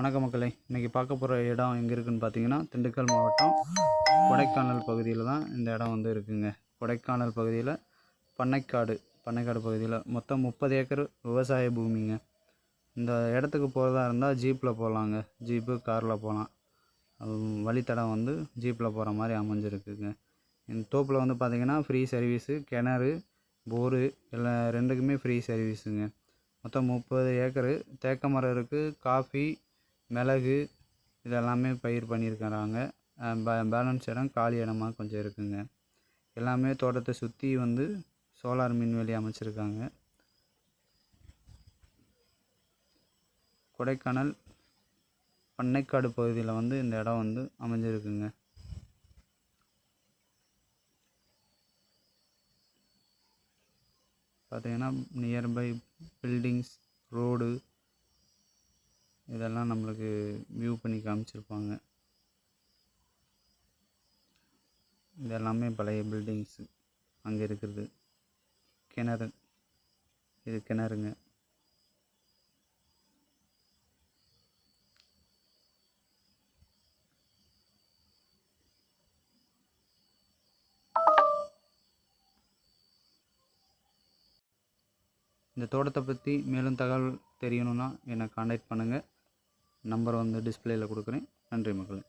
வணக்க மக்களை. இன்றைக்கி பார்க்க போகிற இடம் எங்கே இருக்குதுன்னு பார்த்தீங்கன்னா திண்டுக்கல் மாவட்டம் கொடைக்கானல் பகுதியில் தான் இந்த இடம் வந்து இருக்குங்க. கொடைக்கானல் பகுதியில் பண்ணைக்காடு பண்ணைக்காடு பகுதியில் மொத்தம் முப்பது ஏக்கர் விவசாய பூமிங்க. இந்த இடத்துக்கு போகிறதா இருந்தால் ஜீப்பில் போகலாங்க ஜீப்பு காரில் போகலாம் வழித்தடம் வந்து ஜீப்பில் போகிற மாதிரி அமைஞ்சிருக்குங்க. இந்த தோப்பில் வந்து பார்த்தீங்கன்னா ஃப்ரீ சர்வீஸு கிணறு போரு எல்லா ரெண்டுக்குமே ஃப்ரீ சர்வீஸுங்க மொத்தம் முப்பது ஏக்கரு. தேக்க மரம் இருக்குது காஃபி மிளகு இதெல்லாமே பயிர் பண்ணியிருக்கிறாங்க. பே பேலன்ஸ் இடம் காலி இடமா கொஞ்சம் இருக்குங்க. எல்லாமே தோட்டத்தை சுற்றி வந்து சோலார் மின்வேலி அமைச்சிருக்காங்க. கொடைக்கானல் பண்ணைக்காடு பகுதியில் வந்து இந்த இடம் வந்து அமைஞ்சிருக்குங்க. பார்த்தீங்கன்னா நியர்பை பில்டிங்ஸ் ரோடு இதெல்லாம் நம்மளுக்கு வியூ பண்ணி காமிச்சிருப்பாங்க. இதெல்லாமே பழைய பில்டிங்ஸு அங்கே இருக்கிறது கிணறு. இது கிணறுங்க. இந்த தோட்டத்தை பற்றி மேலும் தகவல் தெரியணும்னா என்னை காண்டாக்ட் பண்ணுங்கள் நம்பர் வந்து டிஸ்பிளேயில் கொடுக்குறேன். நன்றி மக்களே